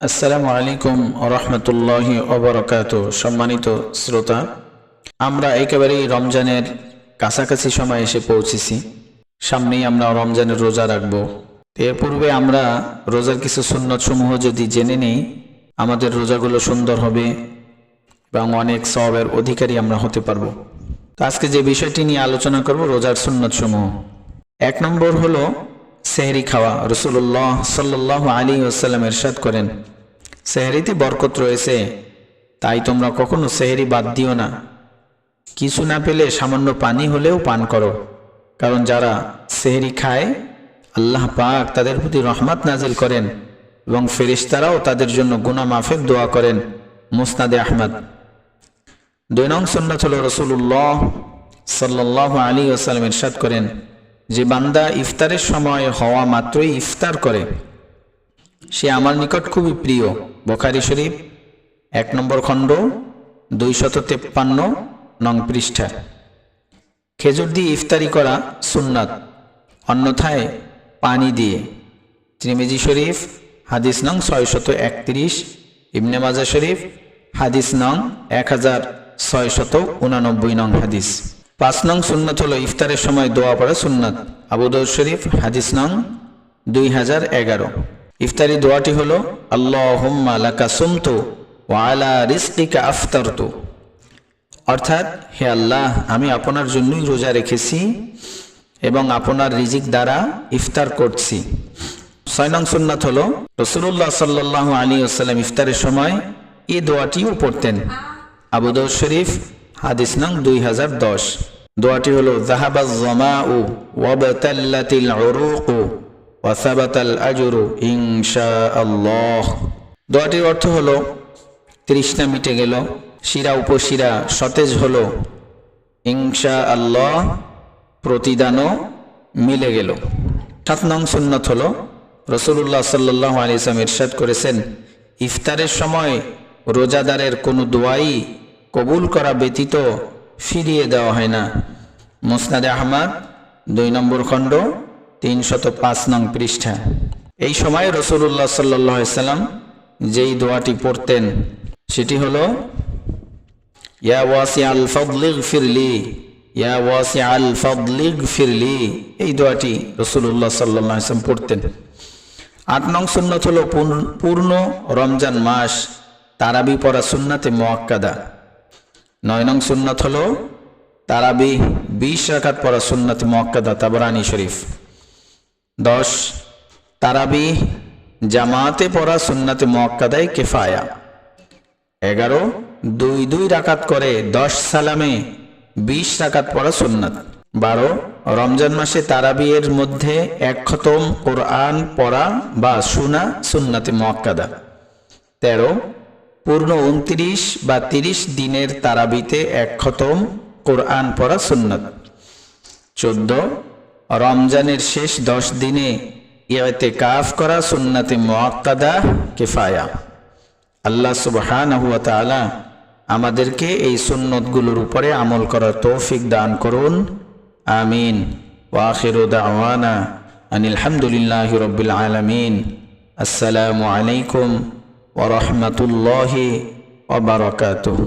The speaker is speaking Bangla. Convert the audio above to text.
আসসালামু আলাইকুম রহমতুল্লাহি অবরকাত সম্মানিত শ্রোতা, আমরা একেবারেই রমজানের কাছাকাছি সময় এসে পৌঁছেছি। সামনেই আমরা রমজানের রোজা রাখব। এর পূর্বে আমরা রোজার কিছু সুন্নত সমূহ যদি জেনে নেই, আমাদের রোজাগুলো সুন্দর হবে এবং অনেক সবের অধিকারী আমরা হতে পারব। আজকে যে বিষয়টি নিয়ে আলোচনা করব, রোজার সুন্নত সমূহ এক নম্বর হলো সেহরি খাওয়া। রসুল্লাহ সাল্লাহ আলী ওসাল্লাম এরশাদ করেন, সেহরিতে বরকত রয়েছে, তাই তোমরা কখনো সেহরি বাদ দিও না। কিছু না পেলে সামান্য পানি হলেও পান করো। কারণ যারা সেহরি খায়, আল্লাহ পাক তাদের প্রতি রহমত নাজিল করেন এবং ফেরিস্তারাও তাদের জন্য গুনা মাফের দোয়া করেন মুসনাদে আহমদ। দুই নং হল রসুল্লাহ সাল্লাহ আলী ওসালাম ইরশাদ করেন যে বান্দা ইফতারের সময় হওয়া মাত্রই ইফতার করে, সে আমার নিকট খুবই প্রিয়। বখারি শরীফ, এক নম্বর খণ্ড, দুইশত তেপ্পান্ন, নং পৃষ্ঠা। খেজুর দিয়ে ইফতারি করা সুন্নাত, অন্যথায় পানি দিয়ে। ত্রিমিজি শরীফ, হাদিস নং ছয়শত একত্রিশ, ইবনে মাজা শরীফ, হাদিস নং এক হাজার ছয়শত উনানব্বই নং হাদিস। পাঁচ নং সুন্নত হলো ইফতারের সময় দোয়া পড়া সুন্নাত। আবুদৌদ শরীফ, হাদিস নং দুই হাজার এগারো। ইফতারি দোয়াটি হলো আল্লাহ অর্থাৎ, হে আল্লাহ, আমি আপনার জন্যই রোজা রেখেছি এবং আপনার রিজিক দ্বারা ইফতার করছি। ছয় নং সুন্নাত হলো রসুল্লাহ সাল্লাহ আলী আসাল্লাম ইফতারের সময় এই দোয়াটিও পড়তেন। আবুদৌদ শরীফ হাদিস নং দুই হাজার দশ। দোয়াটি হল জমা আল্লাহ। দোয়াটির অর্থ হলো, তৃষ্ণা মিটে গেল, শিরা উপশিরা সতেজ হল, ইনশা আল্লাহ প্রতিদানও মিলে গেল। সাত নং সুন্নত হল রসুল্লাহ সাল্লাহ আলিয়াম ইরশাদ করেছেন, ইফতারের সময় রোজাদারের কোনো দোয়াই কবুল করা ব্যতীত ফিরিয়ে দেওয়া হয় না। মুসনাদে আহমদ, দুই নম্বর খণ্ড, তিনশত পাঁচ নং পৃষ্ঠা। এই সময় রসুল্লাহ সাল্লাহ সাল্লাম যেই দোয়াটি পড়তেন, সেটি হল, ইয়া ওয়াসি আল ফদলিগ ফিরলি ইয়া ওয়াসি আল ফদলিগ ফিরলি এই দোয়াটি রসুল্লাহ সাল্লাম পড়তেন। আট নং সুন্নত হল পূর্ণ রমজান মাস, তারাবি পড়া সুন্নাতে মোয়াক্কাদা নয় নং সুন্নত হল তারাবি, বিশ রাকাত পড়া সুন্নাতে মোয়াক্কাদা, তাবরানি শরীফ। দশ, তারাবি, জামাতে পড়া সুন্নাতে মোয়াক্কাদায় কেফায়া। এগারো, দুই দুই রাকাত করে দশ সালামে বিশ রাকাত পড়া সুন্নাত। বারো, রমজান মাসে তারাবিয়ের মধ্যে এক খতম কোরআন পড়া বা সুনা সুন্নাতে মোয়াক্কাদা। তেরো পূর্ণ উনত্রিশ বা তিরিশ দিনের তারাবিতে এক খতম কোরআন পড়া সুন্নত। চোদ্দ, রমজানের শেষ দশ দিনে ইয়াতে কাফ করা সুন্নাতে মোয়াক্কাদা কেফায়া। আল্লাহ সুবহান আমাদেরকে এই সুন্নতগুলোর উপরে আমল করার তৌফিক দান করুন। আমিন। ওয়াখির দাওয়ানা আনিল হামদুলিল্লাহ আলমিন। আসসালামু আলাইকুম ورحمة الله وبركاته.